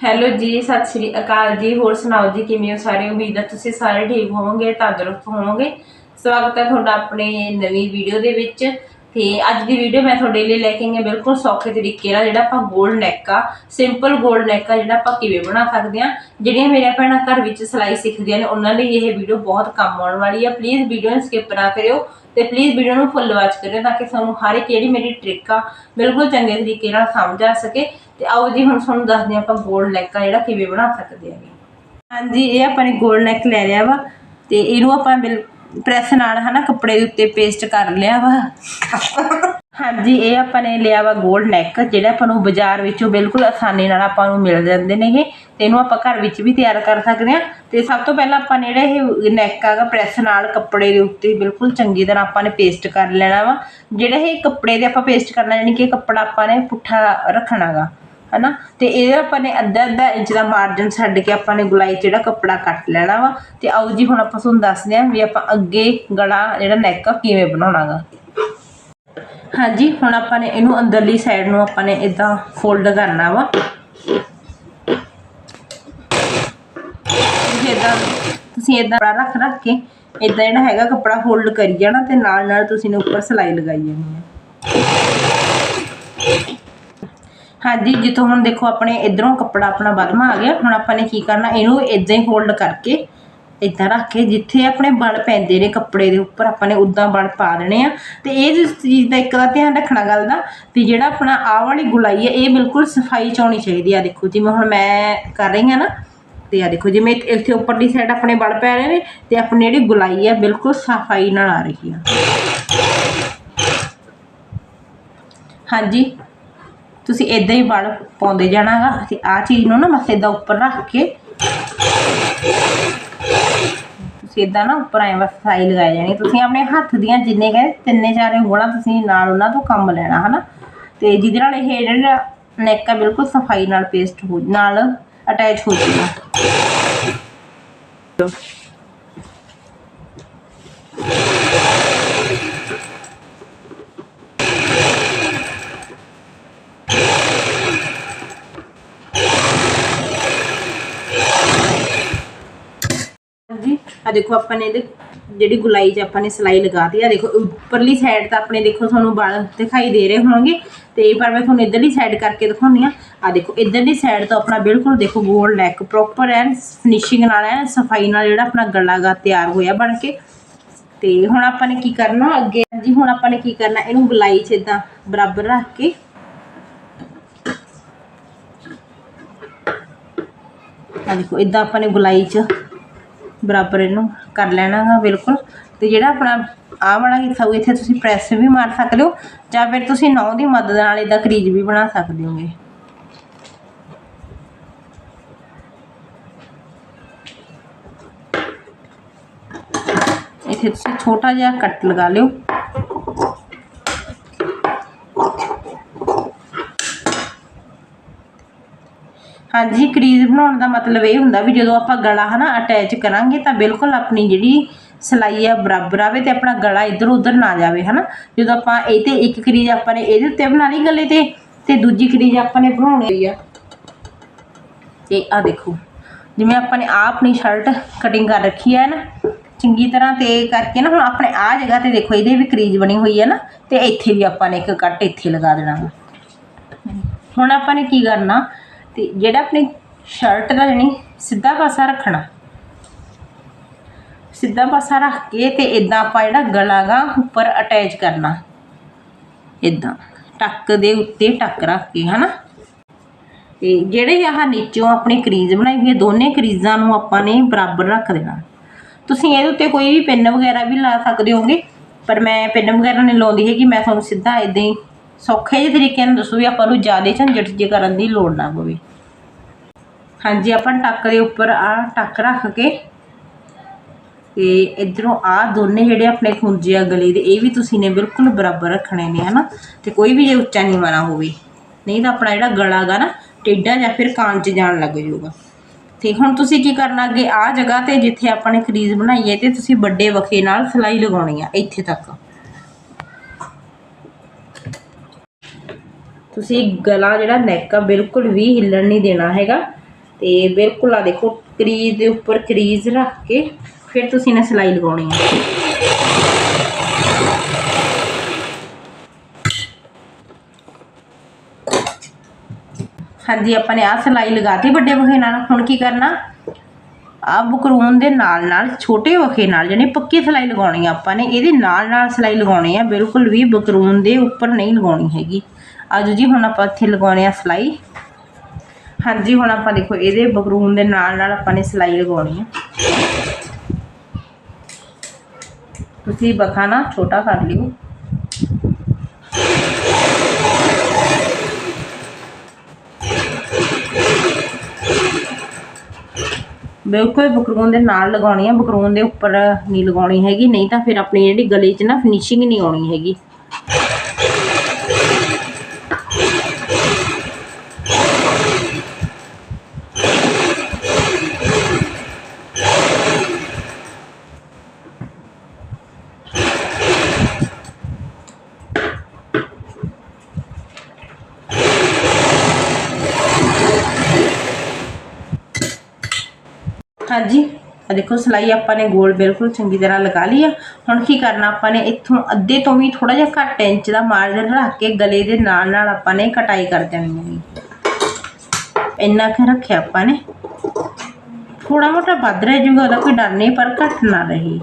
Hello ਜੀ, ਸਤਿ ਸ਼੍ਰੀ ਅਕਾਲ ਜੀ। ਹੋਰ ਸੁਣਾਓ ਜੀ, ਕਿਵੇਂ ਹੋ? ਸਾਰੇ ਉਮੀਦ ਹੈ ਤੁਸੀਂ ਸਾਰੇ ਠੀਕ ਹੋਵੋਗੇ, ਤੰਦਰੁਸਤ ਹੋਵੋਗੇ। ਸਵਾਗਤ ਹੈ ਤੁਹਾਡਾ ਆਪਣੇ ਨਵੀਂ ਵੀਡੀਓ ਦੇ ਵਿੱਚ। ਤੇ ਅੱਜ ਦੀ ਵੀਡੀਓ ਮੈਂ ਤੁਹਾਡੇ ਲਈ ਲੈ ਕੇ ਆਈ ਹਾਂ ਬਿਲਕੁਲ ਸੌਖੇ ਤਰੀਕੇ ਨਾਲ, ਜਿਹੜਾ ਆਪਾਂ ਗੋਲ ਨੈਕ ਆ ਸਿੰਪਲ ਗੋਲ ਨੈਕ ਆ, ਜਿਹੜਾ ਆਪਾਂ ਕਿਵੇਂ ਬਣਾ ਸਕਦੇ ਆ ਜਿਹੜੀਆਂ ਮੇਰੀਆਂ ਭੈਣਾਂ ਘਰ ਵਿੱਚ ਸਿਲਾਈ ਸਿੱਖਦੀਆਂ ਨੇ, ਉਹਨਾਂ ਲਈ ਇਹ ਵੀਡੀਓ ਬਹੁਤ ਕੰਮ ਆਉਣ ਵਾਲੀ ਆ। ਪਲੀਜ਼ ਵੀਡੀਓ ਨੂੰ ਸਕਿਪ ਨਾ ਕਰਿਓ ਤੇ ਪਲੀਜ਼ ਵੀਡੀਓ ਨੂੰ ਫੁੱਲ ਵਾਚ ਕਰਿਓ ਤਾਂ ਕਿ ਤੁਹਾਨੂੰ ਹਰ ਇੱਕ ਜਿਹੜੀ ਮੇਰੀ ਟ੍ਰਿਕ ਆ, ਬਿਲਕੁਲ ਚੰਗੇ ਤਰੀਕੇ ਨਾਲ ਸਮਝ ਆ ਸਕੇ। ਤੇ ਆਓ ਜੀ, ਹੁਣ ਤੁਹਾਨੂੰ ਦੱਸਦੇ ਆ ਆਪਾਂ ਗੋਲ ਨੈਕ ਆ, ਜਿਹੜਾ ਕਿਵੇਂ ਬਣਾ ਸਕਦੇ ਆ ਹਾਂਜੀ, ਇਹ ਆਪਾਂ ਨੇ ਗੋਲ ਨੈਕ ਲੈ ਲਿਆ ਵਾ ਤੇ ਇਹਨੂੰ ਆਪਾਂ ਪ੍ਰੈਸ ਨਾਲ ਹਨਾ ਕੱਪੜੇ ਦੇ ਉੱਤੇ ਪੇਸਟ ਕਰ ਲਿਆ ਵਾ। ਹਾਂਜੀ, ਇਹ ਆਪਾਂ ਨੇ ਲਿਆ ਵਾ 골ਡ ਨੈਕ ਜਿਹੜਾ ਆਪਾਂ ਨੂੰ ਬਾਜ਼ਾਰ ਵਿੱਚੋਂ ਬਿਲਕੁਲ ਆਸਾਨੀ ਨਾਲ ਆਪਾਂ ਨੂੰ ਮਿਲ ਜਾਂਦੇ ਨੇ ਇਹ। ਤੇ ਇਹਨੂੰ ਆਪਾਂ ਘਰ ਵਿੱਚ ਵੀ ਤਿਆਰ ਕਰ ਸਕਦੇ ਆ ਤੇ ਸਭ ਤੋਂ ਪਹਿਲਾਂ ਆਪਾਂ ਨੇ ਜਿਹੜਾ ਇਹ ਨੈਕ ਆਗਾ ਪ੍ਰੈਸ ਨਾਲ ਕੱਪੜੇ ਦੇ ਉੱਤੇ ਬਿਲਕੁਲ ਚੰਗੀ ਤਰ੍ਹਾਂ ਆਪਾਂ ਨੇ ਪੇਸਟ ਕਰ ਲੈਣਾ ਵਾ। ਜਿਹੜਾ ਇਹ ਕੱਪੜੇ ਦੇ ਆਪਾਂ ਪੇਸਟ ਕਰਨਾ, ਯਾਨੀ ਕਿ ਕੱਪੜਾ ਆਪਾਂ ਨੇ ਪੁੱਠਾ ਰੱਖਣਾਗਾ ਹਨਾ? ਤੇ ਇਹਦਾ ਆਪਾਂ ਨੇ ਅੱਧਾ ਅੱਧਾ ਇੰਚ ਦਾ ਮਾਰਜਨ ਛੱਡ ਕੇ ਆਪਾਂ ਨੇ ਗੁਲਾਈ 'ਚ ਜਿਹੜਾ ਕੱਪੜਾ ਕੱਟ ਲੈਣਾ ਵਾ। ਤੇ ਆਓ ਜੀ, ਹੁਣ ਆਪਾਂ ਤੁਹਾਨੂੰ ਦੱਸਦੇ ਹਾਂ ਵੀ ਆਪਾਂ ਅੱਗੇ ਗਲਾ ਜਿਹੜਾ ਨੈਕ ਆ, ਕਿਵੇਂ ਬਣਾਉਣਾਗਾ। ਹਾਂਜੀ, ਹੁਣ ਆਪਾਂ ਨੇ ਇਹਨੂੰ ਅੰਦਰਲੀ ਸਾਈਡ ਨੂੰ ਆਪਾਂ ਨੇ ਇਦਾਂ ਫੋਲਡ ਕਰਨਾ ਵਾ। ਜਿੱਦਾਂ ਤੁਸੀਂ ਇਦਾਂ ਰੱਖ ਰੱਖ ਕੇ ਇਦਾਂ ਜਿਹੜਾ ਹੈਗਾ ਕੱਪੜਾ ਫੋਲਡ ਕਰੀ ਜਾਣਾ ਤੇ ਨਾਲ ਨਾਲ ਤੁਸੀਂ ਨੇ ਉੱਪਰ ਸਲਾਈ ਲਗਾਈ ਜਾਣੀ ਹੈ ਹਾਂਜੀ, ਜਿੱਥੋਂ ਹੁਣ ਦੇਖੋ ਆਪਣੇ ਇਧਰੋਂ ਕੱਪੜਾ ਆਪਣਾ ਵਧਮਾ ਆ ਗਿਆ। ਹੁਣ ਆਪਾਂ ਨੇ ਕੀ ਕਰਨਾ, ਇਹਨੂੰ ਇਦਾਂ ਹੀ ਫੋਲਡ ਕਰਕੇ ਇਦਾਂ ਰੱਖ ਕੇ ਜਿੱਥੇ ਆਪਣੇ ਬਲ ਪੈਂਦੇ ਨੇ ਕੱਪੜੇ ਦੇ ਉੱਪਰ, ਆਪਾਂ ਨੇ ਉਦਾਂ ਬਲ ਪਾ ਦੇਣੇ ਆ। ਤੇ ਇਹ ਜਿਸ ਚੀਜ਼ ਦਾ ਇੱਕ ਦਾ ਧਿਆਨ ਰੱਖਣਾ ਗੱਲ ਦਾ, ਵੀ ਜਿਹੜਾ ਆਪਣਾ ਆਹ ਵਾਲੀ ਗੁਲਾਈ ਹੈ ਇਹ ਬਿਲਕੁਲ ਸਫ਼ਾਈ ਚ ਹੋਣੀ ਚਾਹੀਦੀ ਆ। ਦੇਖੋ, ਜਿਵੇਂ ਹੁਣ ਮੈਂ ਕਰ ਰਹੀ ਹਾਂ ਨਾ, ਤੇ ਆ ਦੇਖੋ, ਜਿਵੇਂ ਇੱਥੇ ਉੱਪਰਲੀ ਸਾਈਡ ਆਪਣੇ ਬਲ ਪੈ ਰਹੇ ਨੇ, ਤੇ ਆਪਣੀ ਜਿਹੜੀ ਗੁਲਾਈ ਹੈ ਬਿਲਕੁਲ ਸਫ਼ਾਈ ਨਾਲ ਆ ਰਹੀ ਆ। ਹਾਂਜੀ। ਤੁਸੀਂ ਇਦਾਂ ਹੀ ਵੜ ਪਾਉਂਦੇ ਜਾਣਾਗਾ। ਤੇ ਆਹ ਚੀਜ਼ ਨੂੰ ਨਾ ਬਸ ਇਦਾਂ ਉੱਪਰ ਰੱਖ ਕੇ ਤੁਸੀਂ ਇਦਾਂ ਨਾ ਉੱਪਰ ਐ ਬਸ ਸਾਈ ਲਗਾਏ ਜਾਣੀ। ਤੁਸੀਂ ਆਪਣੇ ਹੱਥ ਦੀਆਂ ਜਿੰਨੇ ਕਹੇ ਤਿੰਨੇ ਚਾਰੇ ਉਂਗਲਾਂ ਤੁਸੀਂ ਨਾਲ ਉਹਨਾਂ ਤੋਂ ਕੰਮ ਲੈਣਾ, ਹਨਾ? ਤੇ ਜਿਹਦੇ ਨਾਲ ਇਹ ਜਿਹੜਾ ਨੈਕ ਆ ਬਿਲਕੁਲ ਸਫ਼ਾਈ ਨਾਲ ਪੇਸਟ ਹੋ ਨਾਲ ਅਟੈਚ ਹੋ ਜਾਊਗਾ ਜੀ ਆ ਦੇਖੋ ਆਪਾਂ ਨੇ ਇਹਦੇ ਜਿਹੜੀ ਗੁਲਾਈ 'ਚ ਆਪਾਂ ਨੇ ਸਿਲਾਈ ਲਗਾਤੀ ਆ, ਦੇਖੋ ਉੱਪਰਲੀ ਸਾਈਡ ਤਾਂ ਆਪਣੇ ਦੇਖੋ ਤੁਹਾਨੂੰ ਵਾਲ ਦਿਖਾਈ ਦੇ ਰਹੇ ਹੋਣਗੇ। ਤੇ ਪਰ ਮੈਂ ਤੁਹਾਨੂੰ ਇਧਰਲੀ ਸਾਈਡ ਕਰਕੇ ਦਿਖਾਉਣੀ ਆ ਆ ਦੇਖੋ, ਇਧਰਲੀ ਸਾਈਡ ਤੋਂ ਆਪਣਾ ਬਿਲਕੁਲ ਦੇਖੋ ਗੋਲ ਨੈਕ ਪ੍ਰੋਪਰ ਐਨ ਫਿਨਿਸ਼ਿੰਗ ਨਾਲ ਐਨ, ਸਫ਼ਾਈ ਨਾਲ ਜਿਹੜਾ ਆਪਣਾ ਗਲਾ ਗਾ ਤਿਆਰ ਹੋਇਆ ਬਣ ਕੇ। ਤੇ ਹੁਣ ਆਪਾਂ ਨੇ ਕੀ ਕਰਨਾ, ਅੱਗੇ ਜੀ ਹੁਣ ਆਪਾਂ ਨੇ ਕੀ ਕਰਨਾ, ਇਹਨੂੰ ਗੁਲਾਈ 'ਚ ਇਦਾਂ ਬਰਾਬਰ ਰੱਖ ਕੇ ਆ ਦੇਖੋ ਇਦਾਂ ਆਪਾਂ ਨੇ ਗੁਲਾਈ 'ਚ ਬਰਾਬਰ ਇਹਨੂੰ ਕਰ ਲੈਣਾਗਾ, ਬਿਲਕੁਲ। ਤੇ ਜਿਹੜਾ ਆਪਣਾ ਆਹ ਵਾਲਾ ਹਿੱਸਾ ਉਹ ਇੱਥੇ ਤੁਸੀਂ ਪ੍ਰੈਸ ਵੀ ਮਾਰ ਸਕਦੇ ਹੋ, ਜਾਂ ਫਿਰ ਤੁਸੀਂ ਨੌ ਦੀ ਮਦਦ ਨਾਲ ਇਹਦਾ ਕਰੀਜ ਵੀ ਬਣਾ ਸਕਦੇ ਹੋਗੇ। ਇੱਥੇ ਤੁਸੀਂ ਛੋਟਾ ਜਿਹਾ ਕੱਟ ਲਗਾ ਲਿਓ। ਹਾਂਜੀ ਕਰੀਜ਼ ਬਣਾਉਣ ਦਾ ਮਤਲਬ ਇਹ ਹੁੰਦਾ ਵੀ ਜਦੋਂ ਆਪਾਂ ਗਲਾ ਹਨਾ ਅਟੈਚ ਕਰਾਂਗੇ ਤਾਂ ਬਿਲਕੁਲ ਆਪਣੀ ਜਿਹੜੀ ਸਲਾਈ ਆ ਬਰਾਬਰ ਆਵੇ ਤੇ ਆਪਣਾ ਗਲਾ ਇੱਧਰ ਉੱਧਰ ਨਾ ਜਾਵੇ ਹਨਾ। ਜਦੋਂ ਆਪਾਂ ਇਹ ਤੇ ਇੱਕ ਕਰੀਜ਼ ਆਪਾਂ ਨੇ ਇਹਦੇ ਉੱਤੇ ਬਣਾ ਲਈ ਗਲੇ ਤੇ ਤੇ ਦੂਜੀ ਕਰੀਜ਼ ਆਪਾਂ ਨੇ ਬਣਾਉਣੀ ਆ। ਤੇ ਆ ਦੇਖੋ, ਜਿਵੇਂ ਆਪਾਂ ਨੇ ਆ ਆਪਣੀ ਸ਼ਰਟ ਕਟਿੰਗ ਕਰ ਰੱਖੀ ਹੈ ਨਾ, ਚੰਗੀ ਤਰ੍ਹਾਂ ਤੇ ਕਰਕੇ ਨਾ, ਹੁਣ ਆਪਣੇ ਆ ਜਗ੍ਹਾ ਤੇ ਦੇਖੋ ਇਹਦੇ ਵੀ ਕਰੀਜ਼ ਬਣੀ ਹੋਈ ਹੈ ਨਾ, ਤੇ ਇੱਥੇ ਵੀ ਆਪਾਂ ਨੇ ਇੱਕ ਕੱਟ ਇੱਥੇ ਲਗਾ ਦੇਣਾ ਹੁਣ ਆਪਾਂ ਨੇ ਕੀ ਕਰਨਾ ਤੇ ਜਿਹੜਾ ਆਪਣੀ ਸ਼ਰਟ ਦਾ ਜਣੀ ਸਿੱਧਾ ਪਾਸਾ ਰੱਖਣਾ। ਸਿੱਧਾ ਪਾਸਾ ਰੱਖ ਕੇ ਤੇ ਇਦਾਂ ਆਪਾਂ ਜਿਹੜਾ ਗਲਾ ਗਾ ਉੱਪਰ ਅਟੈਚ ਕਰਨਾ। ਇਦਾਂ ਟੱਕ ਦੇ ਉੱਤੇ ਟੱਕ ਰੱਖ ਕੇ, ਹਨਾ? ਤੇ ਜਿਹੜੇ ਆਹ ਨੀਚੋਂ ਆਪਣੀ ਕਰੀਜ਼ ਬਣਾਈ ਹੋਈ ਹੈ, ਦੋਨੇ ਕਰੀਜ਼ਾਂ ਨੂੰ ਆਪਾਂ ਨੇ ਬਰਾਬਰ ਰੱਖ ਦੇਣਾ। ਤੁਸੀਂ ਇਹਦੇ ਉੱਤੇ ਕੋਈ ਵੀ ਪਿੰਨ ਵਗੈਰਾ ਵੀ ਲਾ ਸਕਦੇ ਹੋਗੇ, ਪਰ ਮੈਂ ਪਿੰਨ ਵਗੈਰਾ ਨਹੀਂ ਲਾਉਂਦੀ ਹੈਗੀ, ਮੈਂ ਤੁਹਾਨੂੰ ਸਿੱਧਾ ਇਦਾਂ ਹੀ ਸੌਖੇ ਜਿਹੇ ਤਰੀਕੇ ਨਾਲ ਦੱਸੋ ਵੀ ਆਪਾਂ ਨੂੰ ਜ਼ਿਆਦਾ ਝੰਜਟ ਜੇ ਕਰਨ ਦੀ ਲੋੜ ਨਾ ਪਵੇ। ਹਾਂਜੀ, ਆਪਾਂ ਟੱਕ ਦੇ ਉੱਪਰ ਆ ਟੱਕ ਰੱਖ ਕੇ ਤੇ ਇਧਰੋਂ ਆ ਦੋਨੇ ਜਿਹੜੇ ਆਪਣੇ ਖੁੰਝੇ ਆ ਗਲੇ ਦੇ, ਇਹ ਵੀ ਤੁਸੀਂ ਨੇ ਬਿਲਕੁਲ ਬਰਾਬਰ ਰੱਖਣੇ ਨੇ, ਹਨਾ? ਤੇ ਕੋਈ ਵੀ ਜੇ ਉੱਚਾ ਨਹੀਂ ਮਾਣਾ ਹੋਵੇ, ਨਹੀਂ ਤਾਂ ਆਪਣਾ ਜਿਹੜਾ ਗਲਾ ਗਾ ਨਾ, ਟੇਢਾ ਜਾਂ ਫਿਰ ਕਾਨ 'ਚ ਜਾਣ ਲੱਗ ਜਾਊਗਾ। ਤੇ ਹੁਣ ਤੁਸੀਂ ਕੀ ਕਰਨਾ ਅੱਗੇ ਆ ਜਗ੍ਹਾ ਤੇ ਜਿੱਥੇ ਆਪਾਂ ਨੇ ਖਰੀਜ਼ ਬਣਾਈ ਹੈ ਤੇ ਤੁਸੀਂ ਵੱਡੇ ਵਖੇ ਨਾਲ ਸਲਾਈ ਲਗਾਉਣੀ ਆ, ਇੱਥੇ ਤੱਕ। ਤੁਸੀਂ ਗਲਾ ਜਿਹੜਾ ਨੈਕ ਆ ਬਿਲਕੁਲ ਵੀ ਹਿੱਲਣ ਨਹੀਂ ਦੇਣਾ ਹੈਗਾ ਤੇ ਬਿਲਕੁਲ ਆ ਦੇਖੋ ਕਰੀਜ਼ ਦੇ ਉੱਪਰ ਕਰੀਜ਼ ਰੱਖ ਕੇ ਫਿਰ ਤੁਸੀਂ ਨੇ ਸਿਲਾਈ ਲਗਾਉਣੀ ਹੈ ਹਾਂਜੀ ਆਪਾਂ ਨੇ ਆ ਸਿਲਾਈ ਲਗਾਤੀ ਵੱਡੇ ਵਖੇ ਨਾਲ ਹੁਣ ਕੀ ਕਰਨਾ ਆ ਬਕਰੂਨ ਦੇ ਨਾਲ ਨਾਲ ਛੋਟੇ ਵਖੇ ਨਾਲ ਜਾਨੀ ਪੱਕੀ ਸਿਲਾਈ ਲਗਾਉਣੀ ਆ ਆਪਾਂ ਨੇ ਇਹਦੇ ਨਾਲ ਨਾਲ ਸਿਲਾਈ ਲਗਾਉਣੀ ਆ ਬਿਲਕੁਲ ਵੀ ਬਕਰੂਨ ਦੇ ਉੱਪਰ ਨਹੀਂ ਲਗਾਉਣੀ ਹੈਗੀ ਆਜੋ ਜੀ, ਹੁਣ ਆਪਾਂ ਇੱਥੇ ਲਗਾਉਣੇ ਆ ਸਿਲਾਈ। ਹਾਂਜੀ, ਹੁਣ ਆਪਾਂ ਦੇਖੋ, ਇਹਦੇ ਬਕਰੂਨ ਦੇ ਨਾਲ ਨਾਲ ਆਪਾਂ ਨੇ ਸਿਲਾਈ ਲਗਾਉਣੀ ਆ। ਤੁਸੀਂ ਬਖਾ ਨਾ, ਛੋਟਾ ਕਰ ਲਿਓ। ਬਿਲਕੁਲ ਬਕਰੂਨ ਦੇ ਨਾਲ ਲਗਾਉਣੀ ਹੈ ਬਕਰੂਨ ਦੇ ਉੱਪਰ ਨਹੀਂ ਲਗਾਉਣੀ ਹੈਗੀ, ਨਹੀਂ ਤਾਂ ਫਿਰ ਆਪਣੀ ਜਿਹੜੀ ਗਲੇ 'ਚ ਨਾ ਫਿਨਿਸ਼ਿੰਗ ਨਹੀਂ ਆਉਣੀ ਹੈਗੀ। ਹਾਂਜੀ। ਆ ਦੇਖੋ, ਸਿਲਾਈ ਆਪਾਂ ਨੇ ਗੋਲ ਬਿਲਕੁਲ ਚੰਗੀ ਤਰ੍ਹਾਂ ਲਗਾ ਲਈ ਆ। ਹੁਣ ਕੀ ਕਰਨਾ, ਆਪਾਂ ਨੇ ਇੱਥੋਂ ਅੱਧੇ ਤੋਂ ਵੀ ਥੋੜਾ ਜਿਹਾ ਘੱਟ ਇੰਚ ਦਾ ਮਾਰਜਨ ਰੱਖ ਕੇ ਗਲੇ ਦੇ ਨਾਲ ਨਾਲ ਆਪਾਂ ਨੇ ਕਟਾਈ ਕਰ ਦੇਣੀ ਹੈ ਇੰਨਾ ਕੁ ਰੱਖਿਆ ਆਪਾਂ ਨੇ। ਥੋੜਾ ਮੋਟਾ ਵੱਧ ਰਹਿ ਜੂਗਾ, ਉਹਦਾ ਕੋਈ ਡਰ ਨਹੀਂ, ਪਰ ਘੱਟ ਨਾ ਰਹੇ।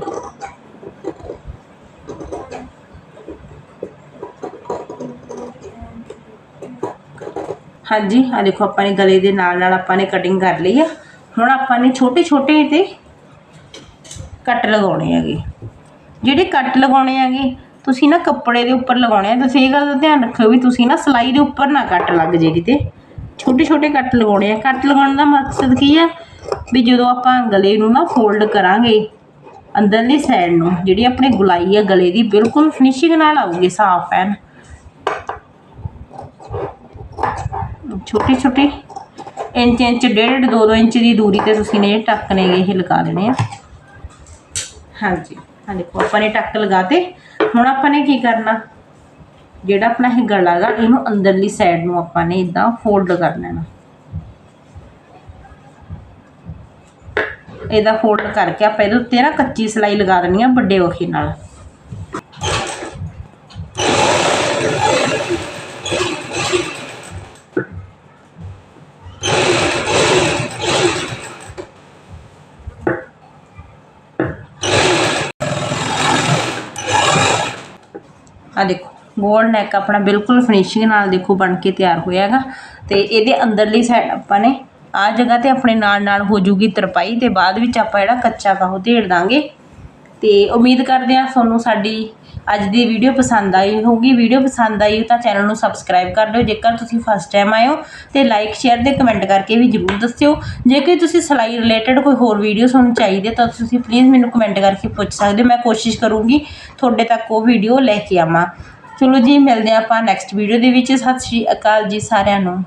ਹਾਂਜੀ ਆ ਦੇਖੋ, ਆਪਾਂ ਨੇ ਗਲੇ ਦੇ ਨਾਲ ਨਾਲ ਆਪਾਂ ਨੇ ਕਟਿੰਗ ਕਰ ਲਈ ਆ। ਹੁਣ ਆਪਾਂ ਨੇ ਛੋਟੇ ਛੋਟੇ ਤੇ ਕੱਟ ਲਗਾਉਣੇ ਹੈਗੇ। ਜਿਹੜੇ ਕੱਟ ਲਗਾਉਣੇ ਹੈਗੇ, ਤੁਸੀਂ ਨਾ ਕੱਪੜੇ ਦੇ ਉੱਪਰ ਲਗਾਉਣੇ ਆ। ਤੁਸੀਂ ਇਹ ਗੱਲ ਦਾ ਧਿਆਨ ਰੱਖਿਓ ਵੀ ਤੁਸੀਂ ਨਾ ਸਲਾਈ ਦੇ ਉੱਪਰ ਨਾ ਕੱਟ ਲੱਗ ਜੇ ਕਿਤੇ। ਛੋਟੇ ਛੋਟੇ ਕੱਟ ਲਗਾਉਣੇ ਆ। ਕੱਟ ਲਗਾਉਣ ਦਾ ਮਕਸਦ ਕੀ ਆ? ਵੀ ਜਦੋਂ ਆਪਾਂ ਗਲੇ ਨੂੰ ਨਾ ਫੋਲਡ ਕਰਾਂਗੇ, ਅੰਦਰਲੀ ਸਾਈਡ ਨੂੰ, ਜਿਹੜੀ ਆਪਣੀ ਗੁਲਾਈ ਆ ਗਲੇ ਦੀ, ਬਿਲਕੁਲ ਫਿਨਿਸ਼ਿੰਗ ਨਾਲ ਆਊਗੀ, ਸਾਫ਼ ਐਨ। ਛੋਟੇ ਛੋਟੇ ਇੰਚ ਇੰਚ, ਡੇਢ, ਦੋ ਦੋ ਇੰਚ ਦੀ ਦੂਰੀ ਤੇ ਤੁਸੀਂ ਨੇ ਟੱਕ ਨੇ ਇਹ ਲਗਾ ਦੇਣੇ ਆ। ਹਾਂਜੀ ਆ ਦੇਖੋ, ਆਪਾਂ ਨੇ ਟੱਕ ਲਗਾਤੇ। ਹੁਣ ਆਪਾਂ ਨੇ ਕੀ ਕਰਨਾ? ਜਿਹੜਾ ਆਪਣਾ ਇਹ ਗਲਾ ਹੈਗਾ ਇਹਨੂੰ ਅੰਦਰਲੀ ਸਾਈਡ ਨੂੰ ਆਪਾਂ ਨੇ ਇਦਾਂ ਫੋਲਡ ਕਰ ਲੈਣਾ। ਇਹਦਾ ਫੋਲਡ ਕਰਕੇ ਆਪਾਂ ਇਹਦੇ ਉੱਤੇ ਨਾ ਕੱਚੀ ਸਿਲਾਈ ਲਗਾ ਦੇਣੀ ਆ ਵੱਡੇ ਵਖੇ ਨਾਲ। ਆ ਦੇਖੋ ਗੋਲ ਨੈਕ ਆਪਣਾ ਬਿਲਕੁਲ ਫਿਨਿਸ਼ਿੰਗ ਨਾਲ ਦੇਖੋ ਬਣ ਕੇ ਤਿਆਰ ਹੋਇਆ ਹੈਗਾ ਤੇ ਇਹਦੇ ਅੰਦਰਲੀ ਸਾਈਡ ਆਪਾਂ ਨੇ ਆ ਜਗ੍ਹਾ ਤੇ ਆਪਣੇ ਨਾਲ ਨਾਲ ਹੋ ਜੂਗੀ ਤਰਪਾਈ ਤੇ ਬਾਅਦ ਵਿੱਚ ਆਪਾਂ ਜਿਹੜਾ ਕੱਚਾ ਕਾਹੋ ਢੇੜ ਦਾਂਗੇ। ਤੇ ਉਮੀਦ ਕਰਦੇ ਹਾਂ ਤੁਹਾਨੂੰ ਸਾਡੀ ਅੱਜ ਦੀ ਵੀਡੀਓ ਪਸੰਦ ਆਈ ਹੋਊਗੀ। ਵੀਡੀਓ ਪਸੰਦ ਆਈ ਤਾਂ ਚੈਨਲ ਨੂੰ ਸਬਸਕ੍ਰਾਈਬ ਕਰ ਲਿਓ। ਜੇਕਰ ਤੁਸੀਂ ਫਸਟ ਟਾਈਮ ਆਏ ਹੋ ਤੇ ਲਾਈਕ ਸ਼ੇਅਰ ਤੇ ਕਮੈਂਟ ਕਰਕੇ ਵੀ ਜਰੂਰ ਦੱਸਿਓ। ਜੇ ਕੋਈ ਤੁਸੀਂ ਸਿਲਾਈ ਰਿਲੇਟਡ ਕੋਈ ਹੋਰ ਵੀਡੀਓ ਤੁਹਾਨੂੰ ਚਾਹੀਦੀ ਹੈ ਤਾਂ ਤੁਸੀਂ ਪਲੀਜ਼ ਮੈਨੂੰ ਕਮੈਂਟ ਕਰਕੇ ਪੁੱਛ ਸਕਦੇ ਹੋ। ਮੈਂ ਕੋਸ਼ਿਸ਼ ਕਰੂੰਗੀ ਤੁਹਾਡੇ ਤੱਕ ਉਹ ਵੀਡੀਓ ਲੈ ਕੇ ਆਵਾਂ। ਚਲੋ ਜੀ, ਮਿਲਦੇ ਹਾਂ ਆਪਾਂ ਨੈਕਸਟ ਵੀਡੀਓ ਦੇ ਵਿੱਚ। ਸਤਿ ਸ਼੍ਰੀ ਅਕਾਲ ਜੀ ਸਾਰਿਆਂ ਨੂੰ।